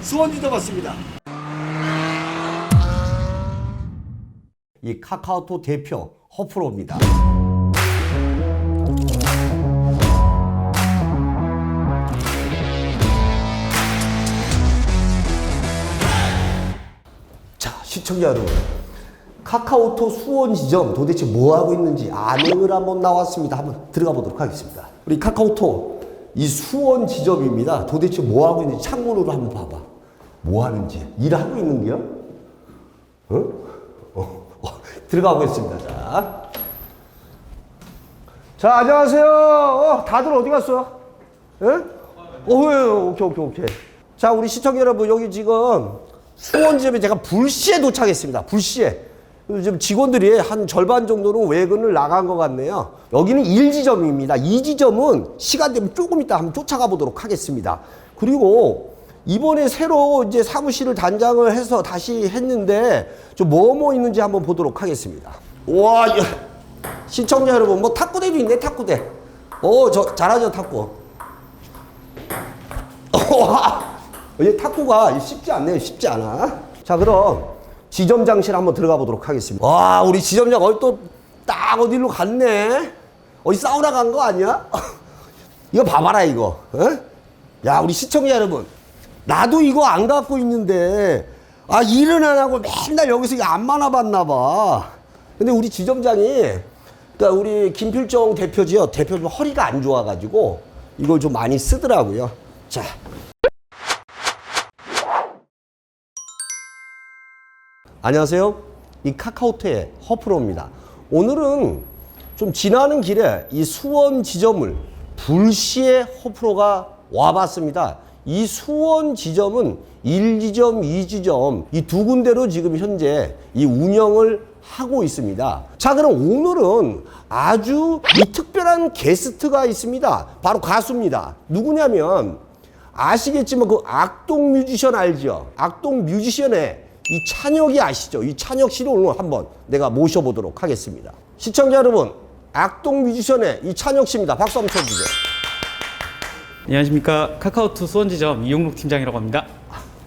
수원지점 왔습니다. 이 카카오톡 대표 허프로입니다. 자, 시청자 여러분. 카카오톡 수원 지점 도대체 뭐 하고 있는지 안행을 한번 나왔습니다. 한번 들어가 보도록 하겠습니다. 우리 카카오톡 이 수원 지점입니다. 도대체 뭐 하고 있는지 창문으로 한번 봐봐. 뭐 하는지 일하고 있는 게요? 어? 어, 어, 들어가 보겠습니다. 자. 자, 안녕하세요. 어, 다들 어디 갔어? 예? 어, 왜, 오케이, 오케이, 오케이. 자, 우리 시청자 여러분, 여기 지금 수원 지점에 제가 불시에 도착했습니다. 불시에. 지금 직원들이 한 절반 정도는 외근을 나간 것 같네요. 여기는 1지점입니다. 2지점은 시간 되면 조금 이따 한번 쫓아가 보도록 하겠습니다. 그리고 이번에 새로 이제 사무실을 단장을 해서 다시 했는데 좀 뭐뭐 있는지 한번 보도록 하겠습니다. 와, 야, 시청자 여러분, 뭐 탁구대도 있네, 탁구대. 오, 저 잘하죠, 탁구. 와, 이 탁구가 쉽지 않네요. 쉽지 않아. 자, 그럼 지점장실 한번 들어가 보도록 하겠습니다. 와, 우리 지점장 어디 또 딱 어디로 갔네? 어디 사우나 간 거 아니야? 이거 봐봐라, 이거. 어? 야, 우리 시청자 여러분. 나도 이거 안 갖고 있는데, 아, 일은 안 하고 맨날 여기서 이거 안 만나봤나 봐. 근데 우리 지점장이, 그러니까 우리 김필정 대표지요. 대표님 허리가 안 좋아가지고 이걸 좀 많이 쓰더라고요. 자, 안녕하세요. 이 카카오톡의 허프로입니다. 오늘은 좀 지나는 길에 이 수원 지점을 불시에 허프로가 와봤습니다. 이 수원 지점은 1지점, 2지점 이 두 군데로 지금 현재 이 운영을 하고 있습니다. 자, 그럼 오늘은 아주 이 특별한 게스트가 있습니다. 바로 가수입니다. 누구냐면 아시겠지만 그 악동 뮤지션 알죠? 악동 뮤지션의 이 찬혁이 아시죠? 이 찬혁 씨를 오늘 한번 내가 모셔보도록 하겠습니다. 시청자 여러분, 악동 뮤지션의 이 찬혁 씨입니다. 박수 한번 쳐주세요. 안녕하십니까 카카오톡 수원지점 이용록 팀장이라고 합니다.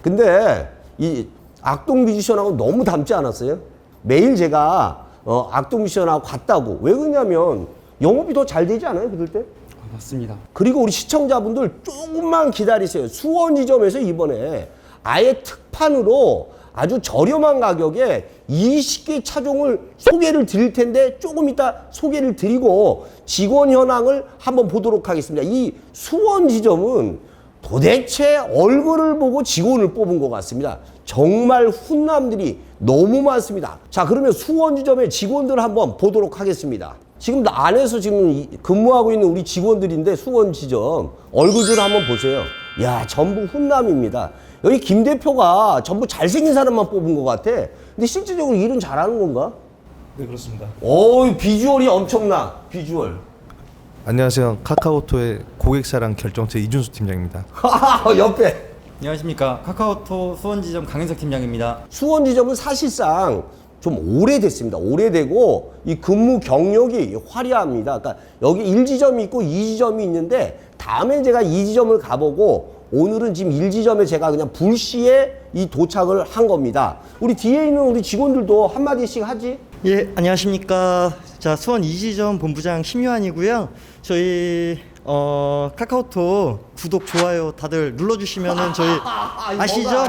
근데 이 악동 뮤지션하고 너무 닮지 않았어요? 매일 제가 어, 악동 뮤지션하고 같다고. 왜 그러냐면 영업이 더 잘 되지 않아요? 그럴 때? 아, 맞습니다. 그리고 우리 시청자분들 조금만 기다리세요. 수원 지점에서 이번에 아예 특판으로 아주 저렴한 가격에 20개 차종을 소개를 드릴 텐데 조금 이따 소개를 드리고 직원 현황을 한번 보도록 하겠습니다. 이 수원 지점은 도대체 얼굴을 보고 직원을 뽑은 것 같습니다. 정말 훈남들이 너무 많습니다. 자, 그러면 수원 지점의 직원들 한번 보도록 하겠습니다. 지금 안에서 지금 이- 근무하고 있는 우리 직원들인데 수원 지점 얼굴들 한번 보세요. 야, 전부 훈남입니다. 여기 김 대표가 전부 잘생긴 사람만 뽑은 것 같아. 근데 실질적으로 일은 잘하는 건가? 네 그렇습니다. 오, 비주얼이 엄청나. 비주얼. 안녕하세요. 카카오톡의 고객사랑 결정체 이준수 팀장입니다. 옆에. 안녕하십니까 카카오톡 수원지점 강현석 팀장입니다. 수원 지점은 사실상 좀 오래됐습니다. 오래되고 이 근무 경력이 화려합니다. 그러니까 여기 1지점이 있고 2지점이 있는데 다음에 제가 2지점을 가보고 오늘은 지금 1지점에 제가 그냥 불시에 이 도착을 한 겁니다. 우리 뒤에 있는 우리 직원들도 한마디씩 하지? 예, 안녕하십니까. 자, 수원 이지점 본부장 심유한이고요. 저희 어, 카카오톡 구독 좋아요 다들 눌러주시면은 저희 아시죠?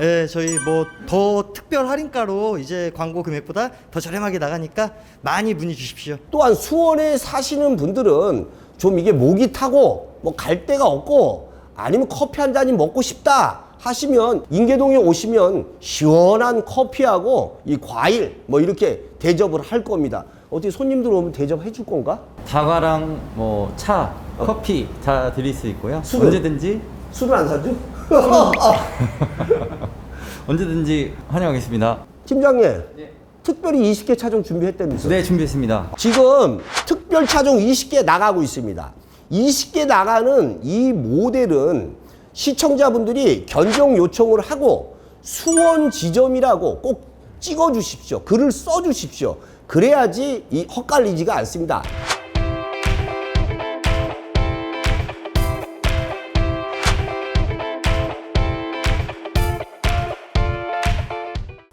예, 저희 뭐 더 특별 할인가로 이제 광고 금액보다 더 저렴하게 나가니까 많이 문의 주십시오. 또한 수원에 사시는 분들은 좀 이게 목이 타고 뭐 갈 데가 없고 아니면 커피 한 잔이 먹고 싶다 하시면 인계동에 오시면 시원한 커피하고 이 과일 뭐 이렇게 대접을 할 겁니다. 어떻게 손님들 오면 대접해 줄 건가? 다과랑 뭐 차, 커피 다 드릴 수 있고요. 술은? 언제든지 술을 안 사죠? 언제든지 환영하겠습니다. 팀장님, 특별히 20개 차종 준비했다면서요? 네, 준비했습니다. 지금 특별 차종 20개 나가고 있습니다. 20개 나가는 이 모델은 시청자분들이 견적 요청을 하고 수원 지점이라고 꼭 찍어 주십시오. 글을 써 주십시오. 그래야지 이 헛갈리지가 않습니다.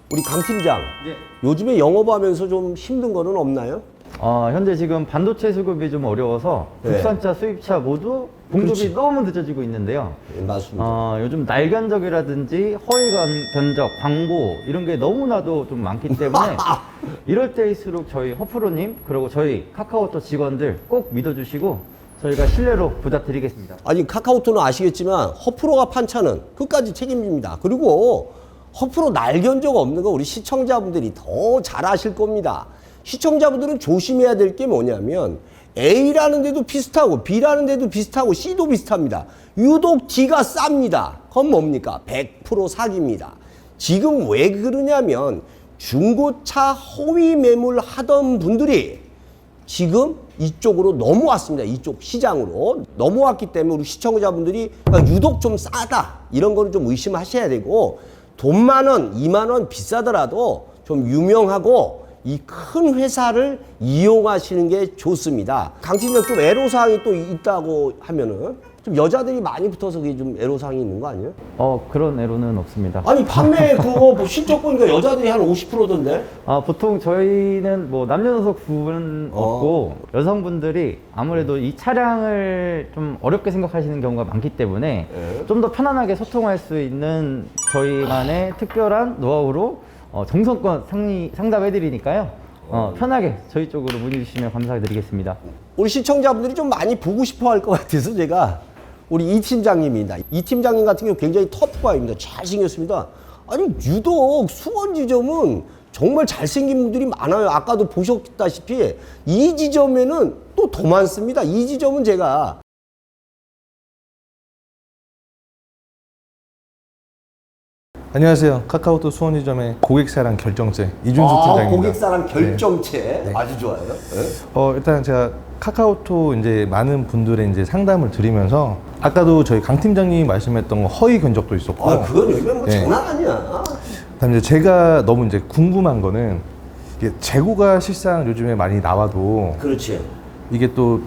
우리 강 팀장, 네. 요즘에 영업하면서 좀 힘든 거는 없나요? 어, 현재 지금 반도체 수급이 좀 어려워서 네. 국산차, 수입차 모두 공급이 그렇지. 너무 늦어지고 있는데요. 네, 맞습니다. 어, 요즘 날 견적이라든지 허위 간- 견적, 광고 이런 게 너무나도 좀 많기 때문에 이럴 때일수록 저희 허프로님 그리고 저희 카카오톡 직원들 꼭 믿어주시고 저희가 신뢰로 부탁드리겠습니다. 아니 카카오톡은 아시겠지만 허프로가 판차는 끝까지 책임집니다. 그리고 허프로 날견 적 없는 거 우리 시청자분들이 더 잘 아실 겁니다. 시청자분들은 조심해야 될 게 뭐냐면 A라는 데도 비슷하고 B라는 데도 비슷하고 C도 비슷합니다. 유독 D가 쌉니다. 그건 뭡니까? 100% 사기입니다. 지금 왜 그러냐면 중고차 허위 매물 하던 분들이 지금 이쪽으로 넘어왔습니다. 이쪽 시장으로 넘어왔기 때문에 우리 시청자분들이 그러니까 유독 좀 싸다 이런 거는 좀 의심하셔야 되고 돈 만 원, 2만 원 비싸더라도 좀 유명하고 이 큰 회사를 이용하시는 게 좋습니다. 강 팀장 좀 애로사항이 또 있다고 하면은 좀 여자들이 많이 붙어서 그게 좀 애로사항이 있는 거 아니에요? 어, 그런 애로는 없습니다. 아니 판매 그거 뭐 실적 보니까 여자들이 한 50%던데? 아, 보통 저희는 뭐 남녀노소 구분 어. 없고 여성분들이 아무래도 이 차량을 좀 어렵게 생각하시는 경우가 많기 때문에 네. 좀 더 편안하게 소통할 수 있는 저희만의 특별한 노하우로 어, 정성껏 상리, 상담해드리니까요. 어, 편하게 저희 쪽으로 문의 주시면 감사드리겠습니다. 우리 시청자분들이 좀 많이 보고 싶어 할 것 같아서 제가 우리 이 팀장님입니다. 이 팀장님 같은 경우 굉장히 터프가입니다. 잘생겼습니다. 아니, 유독 수원 지점은 정말 잘생긴 분들이 많아요. 아까도 보셨다시피 이 지점에는 또 더 많습니다. 이 지점은 제가 안녕하세요. 카카오톡 수원지점의 고객사랑 결정체 이준수 아, 팀장입니다. 고객사랑 네. 결정체 아주 좋아요. 네. 어, 일단 제가 카카오톡 이제 많은 분들의 이제 상담을 드리면서 아까도 저희 강 팀장님이 말씀했던 거 허위 견적도 있었고 아, 그건 요즘 뭐 네. 장난 아니야. 그다음에 이제 제가 너무 이제 궁금한 거는 이게 재고가 실상 요즘에 많이 나와도 그렇지. 이게 또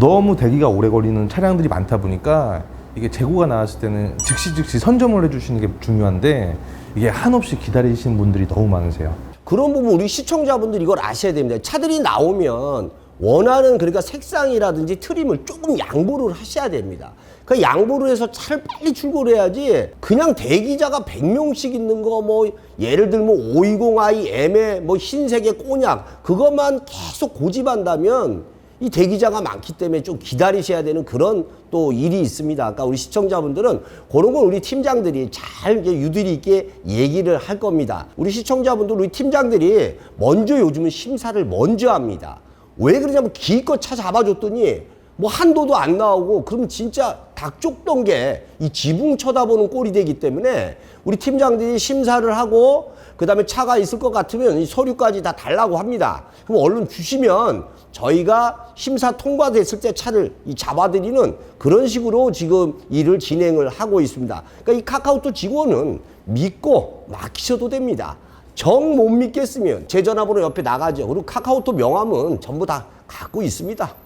너무 대기가 오래 걸리는 차량들이 많다 보니까 이게 재고가 나왔을 때는 즉시 즉시 선점을 해주시는 게 중요한데 이게 한없이 기다리시는 분들이 너무 많으세요. 그런 부분 우리 시청자분들 이걸 아셔야 됩니다. 차들이 나오면 원하는 그러니까 색상이라든지 트림을 조금 양보를 하셔야 됩니다. 그 양보를 해서 차를 빨리 출고를 해야지 그냥 대기자가 100명씩 있는 거 뭐 예를 들면 520i M의 뭐 흰색의 꼬냑 그것만 계속 고집한다면 이 대기자가 많기 때문에 좀 기다리셔야 되는 그런 또 일이 있습니다. 아까 우리 시청자분들은 그런 건 우리 팀장들이 잘 유들이 있게 얘기를 할 겁니다. 우리 시청자분들, 우리 팀장들이 먼저 요즘은 심사를 먼저 합니다. 왜 그러냐면 기껏 차 잡아줬더니 뭐 한도도 안 나오고 그럼 진짜 닭 쪽던 게 이 지붕 쳐다보는 꼴이 되기 때문에 우리 팀장들이 심사를 하고 그 다음에 차가 있을 것 같으면 이 서류까지 다 달라고 합니다. 그럼 얼른 주시면 저희가 심사 통과됐을 때 차를 이 잡아드리는 그런 식으로 지금 일을 진행을 하고 있습니다. 그러니까 이 카카오톡 직원은 믿고 맡기셔도 됩니다. 정 못 믿겠으면 제 전화번호 옆에 나가죠. 그리고 카카오톡 명함은 전부 다 갖고 있습니다.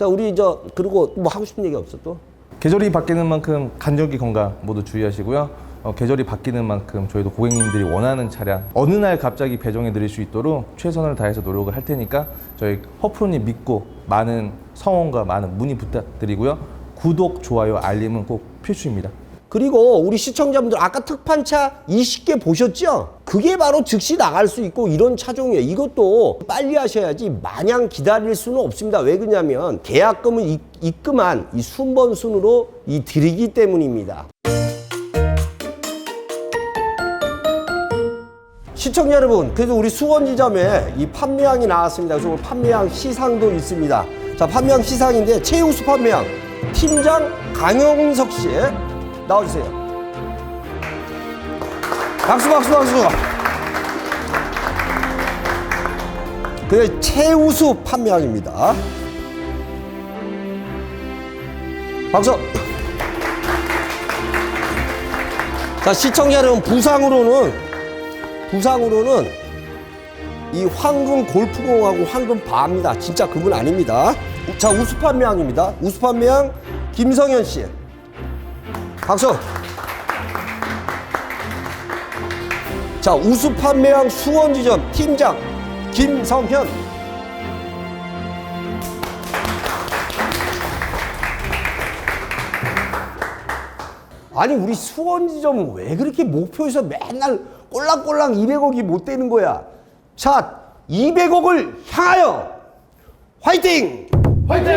자, 우리 저 그리고 뭐 하고 싶은 얘기 없어 또? 계절이 바뀌는 만큼 간절기 건강 모두 주의하시고요. 어, 계절이 바뀌는 만큼 저희도 고객님들이 원하는 차량 어느 날 갑자기 배정해 드릴 수 있도록 최선을 다해서 노력을 할 테니까 저희 허프로님 믿고 많은 성원과 많은 문의 부탁드리고요. 구독, 좋아요, 알림은 꼭 필수입니다. 그리고 우리 시청자분들 아까 특판차 20개 보셨죠? 그게 바로 즉시 나갈 수 있고 이런 차종이에요. 이것도 빨리 하셔야지 마냥 기다릴 수는 없습니다. 왜 그러냐면 계약금을 입- 입금한 이 순번 순으로 이 드리기 때문입니다. 시청자 여러분, 그래도 우리 수원 지점에 이 판매항이 나왔습니다. 그래서 판매항 시상도 있습니다. 자, 판매항 시상인데 최우수 판매항 팀장 강영석 씨 나와주세요. 박수, 박수, 박수. 그 최우수 판매항입니다. 박수. 자, 시청자 여러분, 부상으로는 부상으로는 이 황금 골프공하고 황금 바입니다. 진짜 그분 아닙니다. 자, 우수 판매왕입니다. 우수 판매왕 김성현 씨. 박수. 자, 우수 판매왕 수원지점 팀장 김성현. 아니 우리 수원지점은 왜 그렇게 목표에서 맨날 꼴랑꼴랑 200억이 못 되는 거야? 자, 200억을 향하여 화이팅! 화이팅!